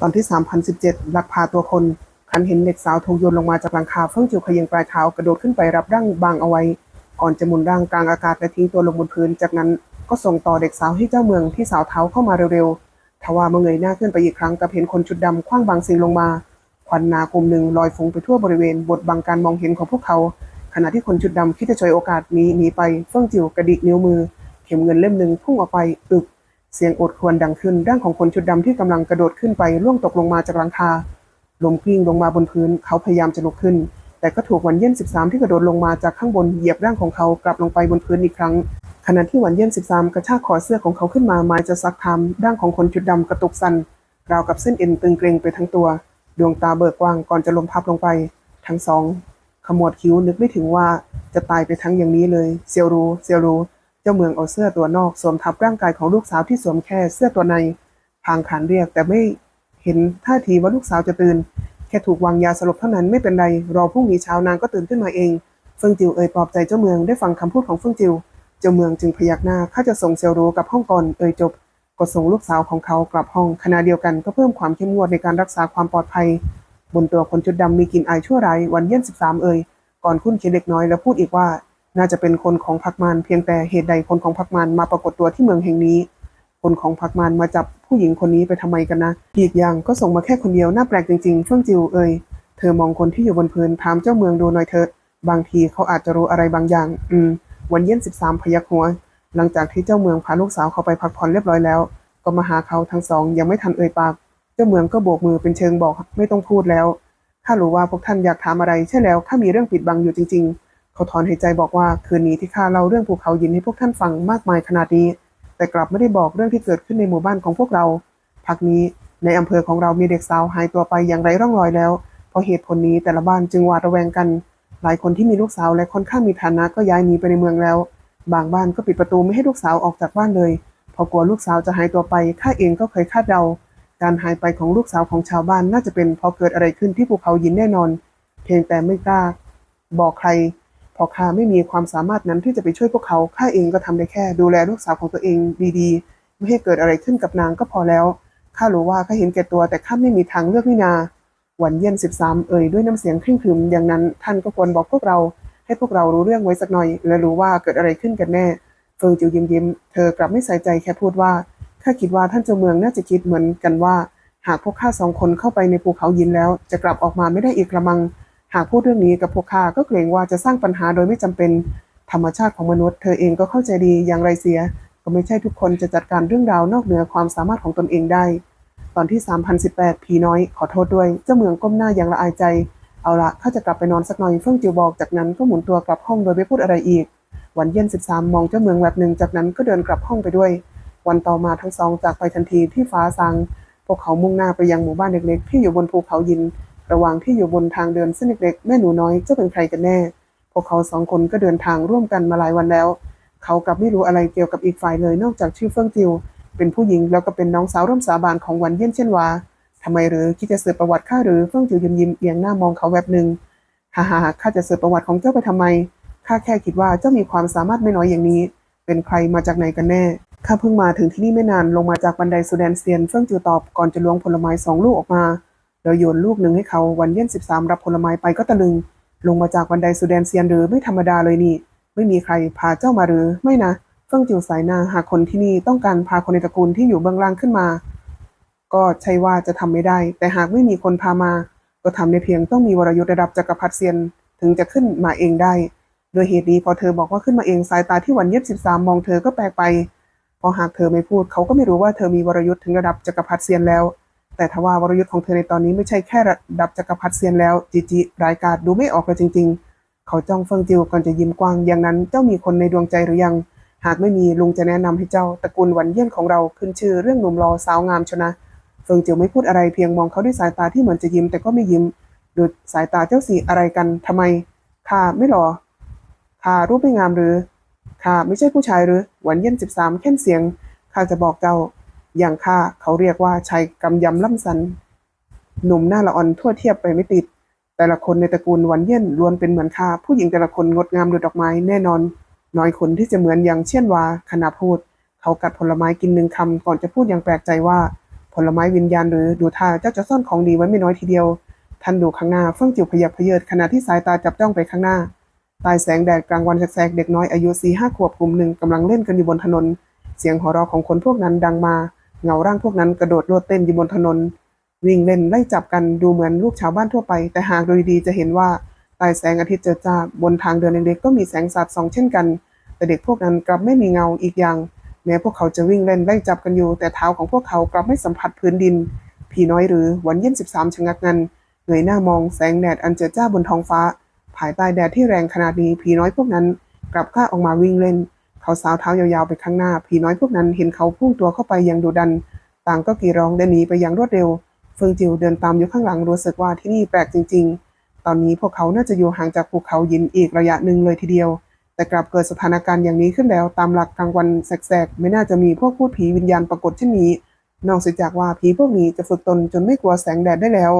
ตอนที่ 3017ลักพาตัวคนคันเห็นเด็กสาวถูกโยนลงมาจากหลังคาเฟื่องจิ๋วขยิงปลายเท้ากระโดดขึ้นไปรับร่างบางเอาไว้ ก่อนจะหมุนร่างกลางอากาศและทิ้งตัวลงบนพื้น จากนั้นก็ส่งต่อเด็กสาวให้เจ้าเมืองที่สาวเท้าเข้ามาเร็วๆทว่าเมื่อเงยหน้าขึ้นไปอีกครั้งกับเห็นคนชุดดำคว้างบางสิ่งลงมาควันนากลุ่มหนึ่งลอยฟุ้งไปทั่วบริเวณบดบังการมองเห็นของพวกเขา ขณะที่คนชุดดำคิดจะฉวยโอกาสนี้หนีไปเฟื่องจิ๋วกระดิกนิ้วมือ เข็มเงินเล่มหนึ่งพุ่งออกไปอึก เสียงโอดครวญดังขึ้นร่างของคนชุดดำที่กำลังกระโดดขึ้นไปล่วงตกลงมาจากหลังคาลมกลิ้งลงมาบนพื้นเขาพยายามจะลุกขึ้น แต่ก็ถูกวันเย็น13 ที่กระโดดลงมาจากข้างบนเหยียบร่างของเขากลับลงไปบนพื้นอีกครั้ง ขณะที่วันเย็น13 กระชากคอเสื้อของเขาขึ้นมาหมายจะซักทำร่างของคนชุดดำกระตุกสั่นราวกับเส้นเอ็นตึงเกร็งไปทั้งตัว ดวงตาเบิกกว้างก่อนจะลมพับลงไป ทั้งสองขมวดคิ้วนึกไม่ถึงว่าจะตายไปทั้งอย่างนี้เลยเซียวรูเซียวรูเจ้าเมืองเอาเสื้อตัวนอกสวมทับร่างกายของลูกสาวที่สวมแค่เสื้อตัวในพางขานเรียกแต่ไม่เห็นท่าทีว่าลูกสาวจะตื่น แค่ถูกวางยาสลบเท่านั้นไม่เป็นไร รอพรุ่งนี้เช้านางก็ตื่นขึ้นมาเองเฟิงจิวเอ่ยปลอบใจเจ้าเมืองได้ฟังคำพูดของเฟิงจิว เจ้าเมืองจึงพยักหน้าข้าจะส่งเซียวรูกลับห้องก่อนเอ่ยจบ ก็ส่งลูกสาวของเขากลับห้องขณะเดียวกันก็เพิ่มความเข้มงวดในการรักษาความปลอดภัย บนตัวคนชุดดำมีกลิ่นอายชั่วร้ายวันเย็นสิบสามเอ่ยก่อนคุ้นเคียเด็กน้อยแล้วพูดอีกว่า น่าจะเป็นคนของพักมานเพียงแต่เหตุใดคนของพักมานมาปรากฏตัวที่เมืองแห่งนี้ คนของพักมานมาจับผู้หญิงคนนี้ไปทำไมกันนะ อีกอย่างก็ส่งมาแค่คนเดียวน่าแปลกจริงๆเฟื่องจิวเอ่ยเธอมองคนที่อยู่บนพื้นถามเจ้าเมืองดูหน่อยเถิดบางทีเขาอาจจะรู้อะไรบางอย่าง อืม วันเย็นสิบสามพยักหัว หลังจากที่เจ้าเมืองพาลูกสาวเขาไปพักผ่อนเรียบร้อยแล้ว ก็มาหาเขาทั้งสองยังไม่ทันเอ่ยปาก เจ้าเมืองก็โบกมือเป็นเชิงบอกไม่ต้องพูดแล้วข้ารู้ว่าพวกท่านอยากถามอะไรใช่แล้วข้ามีเรื่องปิดบังอยู่จริง ๆ เขาถอนหายใจบอกว่าคืนนี้ที่ข้าเล่าเรื่องภูเขายินให้พวกท่านฟังมากมายขนาดนี้แต่กลับไม่ได้บอกเรื่องที่เกิดขึ้นในหมู่บ้านของพวกเรา พักนี้ในอำเภอของเรามีเด็กสาวหายตัวไปอย่างไร้ร่องรอยแล้ว เพราะเหตุผลนี้แต่ละบ้านจึงหวาดระแวงกัน หลายคนที่มีลูกสาวและค่อนข้างมีฐานะก็ย้ายหนีไปในเมืองแล้ว บางบ้านก็ปิดประตูไม่ให้ลูกสาวออกจากบ้านเลยเพราะกลัวลูกสาวจะหายตัวไปข้าเองก็เคยคาดเดา การหายไปของลูกสาวของชาวบ้านน่าจะเป็นเพราะเกิดอะไรขึ้นที่ภูเขายินแน่นอน เพียงแต่ไม่กล้า บอกใคร พอข้าไม่มีความสามารถนั้นที่จะไปช่วยพวกเขาข้าเองก็ทำได้แค่ ดูแลลูกสาวของตัวเองดีๆ ไม่ให้เกิดอะไรขึ้นกับนางก็พอแล้วข้ารู้ว่าข้าเห็นแก่ตัวแต่ข้าไม่มีทางเลือกนี่นาวันเย็นสิบสามเอ่ยด้วยน้ำเสียงเคร่งครึมอย่างนั้น ท่านก็ควรบอกพวกเรา ให้พวกเรารู้เรื่องไว้สักหน่อย และรู้ว่าเกิดอะไรขึ้นกันแน่เฟิงจิวยิ้มยิ้มเธอกลับไม่ใส่ใจแค่พูดว่าข้าคิดว่าท่านเจ้าเมืองน่าจะคิดเหมือนกันว่า หากพวกข้าสองคนเข้าไปในภูเขายินแล้ว จะกลับออกมาไม่ได้อีกละมัง หากพูดเรื่องนี้กับพวกข้าก็เกรงว่าจะสร้างปัญหาโดยไม่จำเป็นธรรมชาติของมนุษย์เธอเองก็เข้าใจดีอย่างไรเสีย ก็ไม่ใช่ทุกคนจะจัดการเรื่องราวนอกเหนือความสามารถของตนเองได้ ตอนที่ 3018 ผีน้อย ขอโทษด้วยเจ้าเมืองก้มหน้าอย่างละอายใจ เอาละข้าจะกลับไปนอนสักหน่อยเฟื่องจิวบอกจากนั้นก็หมุนตัวกลับห้องโดยไม่พูดอะไรอีก วันเย็น 13 มองเจ้าเมืองแบบหนึ่งจากนั้นก็เดินกลับห้องไปด้วย วันต่อมาทั้งสองจากไปทันทีที่ฟ้าสางพวกเขามุ่งหน้าไปยังหมู่บ้านเล็กๆที่อยู่บนภูเขายิน ระหว่างที่อยู่บนทางเดินเส้นเล็กๆแม่หนูน้อยเจ้าเป็นใครกันแน่ พวกเขาสองคนก็เดินทางร่วมกันมาหลายวันแล้ว เขากับไม่รู้อะไรเกี่ยวกับอีกฝ่ายเลยนอกจากชื่อเฟิ่งจิว เป็นผู้หญิงแล้วก็เป็นน้องสาวร่วมสาบานของวันเย็นเช่นวาทำไมหรือคิดจะสืบประวัติข้าหรือเฟิ่งจิวยิ้มยิ้มเอียงหน้ามองเขาแวบหนึ่งฮ่าฮ่าข้าจะสืบประวัติของเจ้าไปทำไมข้าแค่คิดว่าเจ้ามีความสามารถไม่น้อยอย่างนี้ เป็นใครมาจากไหนกันแน่ข้าเพิ่งมาถึงที่นี่ไม่นานลงมาจากบันไดสุแดนเซียนเฟิ่งจิวตอบก่อนจะล้วงผลไม้สองลูกออกมา แล้วโยนลูกหนึ่งให้เขาวันเย็นสิบสามรับผลไม้ไปก็ตะลึง ลงมาจากบันไดสุดแดนเซียนหรือไม่ธรรมดาเลยนี่ ไม่มีใครพาเจ้ามาหรือไม่นะเฟิ่งจิวสายนาหากคนที่นี่ต้องการพาคนในตระกูลที่อยู่เบื้องล่างขึ้นมา ก็ใช่ว่าจะทำไม่ได้ แต่หากไม่มีคนพามา ก็ทำในเพียงต้องมีวรยุทธ์ระดับจักรพรรดิเซียนถึงจะขึ้นมาเองได้ โดยเหตุนี้พอเธอบอกว่าขึ้นมาเองสายตาที่วันเย็บสิบสามมองเธอก็แปลกไปพราะหากเธอไม่พูดเขาก็ไม่รู้ว่าเธอมีวรยุทธ์ถึงระดับจักรพรรดิเซียนแล้ว แต่ทว่าวรยุทธ์ของเธอในตอนนี้ไม่ใช่แค่ระดับจักรพรรดิเซียนแล้วจิจิรายการดูไม่ออกเลยจริง ๆ เขาจ้องเฟิงจิวก่อนจะยิ้มกว้างอย่างนั้นเจ้ามีคนในดวงใจหรือยัง หากไม่มีลุงจะแนะนำให้เจ้าตระกูลหวันเยี่ยนของเราขึ้นชื่อเรื่องหนุ่มรอสาวงามชนะ เฟิงจิวไม่พูดอะไรเพียงมองเขาด้วยสายตาที่เหมือนจะยิ้มแต่ก็ไม่ยิ้มดูสายตาเจ้าสีอะไรกันทำไมข้าไม่หรอข้ารูปไม่งามหรือข้าไม่ใช่ผู้ชายหรือหวันเยี่ยนสิบสามแค่นเสียงข้าจะบอกเจ้า อย่างข้าเขาเรียกว่าชายกำยำล่ำสัน หนุ่มหน้าละอ่อนทั่วเทียบไปไม่ติด แต่ละคนในตระกูลวันเยี่ยนล้วนเป็นเหมือนข้าผู้หญิงแต่ละคนงดงามดุจดอกไม้แน่นอน น้อยคนที่จะเหมือนอย่างเช่นว่าขณะพูด เขากัดผลไม้กินหนึ่งคำก่อนจะพูดอย่างแปลกใจว่าผลไม้วิญญาณหรือดูท่าเจ้าจะซ่อนของดีไว้ไม่น้อยทีเดียวท่านดูข้างหน้าเฟื่องจิ๋วขยับเขยืดขณะที่สายตาจับจ้องไปข้างหน้าใต้แสงแดดกลางวันแสกเด็กน้อยอายุสี่ห้าขวบกลุ่มหนึ่งกำลังเล่นกันอยู่บนถนน เสียงหัวเราะของคนพวกนั้นดังมา เงาร่างพวกนั้นกระโดดโลดเต้นอยู่บนถนน วิ่งเล่นไล่จับกันดูเหมือนลูกชาวบ้านทั่วไป แต่หากดูดีๆจะเห็นว่าใต้แสงอาทิตย์เจิดจ้าบนทางเดินเล็กๆก็มีแสงสาดส่องเช่นกัน แต่เด็กพวกนั้นกลับไม่มีเงาอีกอย่าง แม้พวกเขาจะวิ่งเล่นไล่จับกันอยู่ แต่เท้าของพวกเขากลับไม่สัมผัสพื้นดินผีน้อยหรือวันเย็นสิบสามชะงักงันเงยหน้ามองแสงแดดอันเจิดจ้าบนท้องฟ้า ภายใต้แดดที่แรงขนาดนี้ผีน้อยพวกนั้น กลับกล้าออกมาวิ่งเล่น เขาสาวเท้ายาวๆไปข้างหน้า ผีน้อยพวกนั้นเห็นเขาพุ่งตัวเข้าไปอย่างดุดัน ต่างก็กรีร้องเดินหนีไปอย่างรวดเร็ว เฟิงจิวเดินตามอยู่ข้างหลังรู้สึกว่าที่นี่แปลกจริง ๆ ตอนนี้พวกเขาน่าจะอยู่ห่างจากภูเขาหินอีกระยะหนึ่งเลยทีเดียว แต่กลับเกิดสถานการณ์อย่างนี้ขึ้นแล้ว ตามหลักกลางวันแสกๆไม่น่าจะมีพวกพูดผีวิญญาณปรากฏเช่นนี้ นอกจากว่าผีพวกนี้จะฝึกตนจนไม่กลัวแสงแดดได้แล้ว